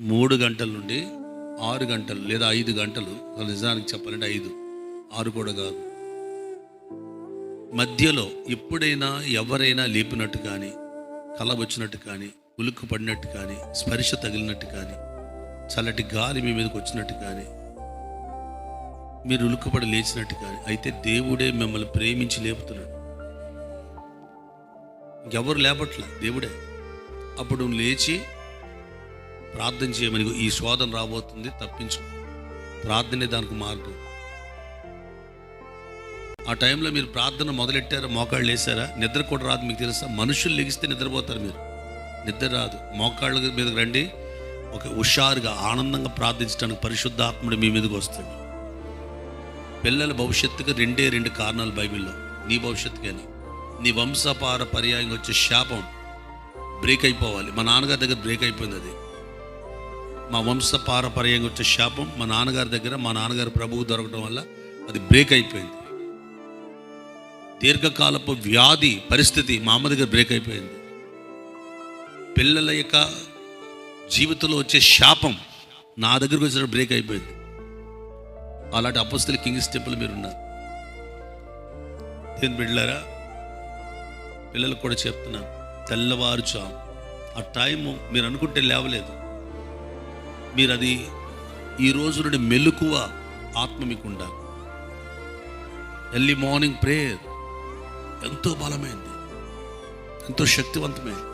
మూడు గంటల నుండి ఆరు గంటలు లేదా ఐదు గంటలు. నిజానికి చెప్పాలంటే ఐదు. ఆరు కూడా కాదు. మధ్యలో ఎప్పుడైనా ఎవరైనా లేపినట్టు కానీ కల వచ్చినట్టు కానీ ఉలుక్కు పడినట్టు కానీ స్పర్శ తగిలినట్టు కానీ చల్లటి గాలి మీ మీదకి వచ్చినట్టు కానీ మీరు ఉలుక్కుపడి లేచినట్టు కానీ అయితే దేవుడే మిమ్మల్ని ప్రేమించి లేపుతున్నాడు. ఎవరు లేపట్లే? దేవుడే. అప్పుడు లేచి ప్రార్థన చేయమని ఈ శోధన రాబోతుంది తప్పించు. ప్రార్థనే దానికి మార్గం. ఆ టైంలో మీరు ప్రార్థన మొదలెట్టారా? మోకాళ్ళు వేసారా నిద్ర కూడా రాదు మీకు తెలుసా? మనుషులు లెగిస్తే నిద్రపోతారు మీరు. నిద్ర రాదు. మోకాళ్ళ మీదకి రండి. ఒక హుషారుగా ఆనందంగా ప్రార్థించడానికి పరిశుద్ధాత్ముడు మీ మీదకి వస్తాడు. పిల్లల భవిష్యత్తుకు రెండే రెండు కారణాలు బైబిల్లో. నీ భవిష్యత్తు కానీ నీ వంశపార పర్యాయంగా వచ్చే శాపం బ్రేక్ అయిపోవాలి. మా నాన్నగారి దగ్గర బ్రేక్ అయిపోయింది అది. మా వంశ పారపర్యంగా వచ్చే శాపం మా నాన్నగారి దగ్గర మా నాన్నగారు ప్రభువు దొరకడం వల్ల అది బ్రేక్ అయిపోయింది. దీర్ఘకాలపు వ్యాధి పరిస్థితి మా అమ్మ దగ్గర బ్రేక్ అయిపోయింది. పిల్లల యొక్క జీవితంలో వచ్చే శాపం నా దగ్గరకు వచ్చిన బ్రేక్ అయిపోయింది. అలాంటి అపస్తుల కింగ్స్ టెంపుల్ మీరు ఉన్నారు. దేని బిడ్డారా పిల్లలకు కూడా చెప్తున్నాను తెల్లవారుచాము ఆ టైము మీరు అనుకుంటే లేవలేదు. మీరు అది ఈ రోజు నుండి మెలకువ ఆత్మ మీకు ఉండాలి ఎర్లీ మార్నింగ్ ప్రేయర్ ఎంతో బలమైంది ఎంతో శక్తివంతమైంది.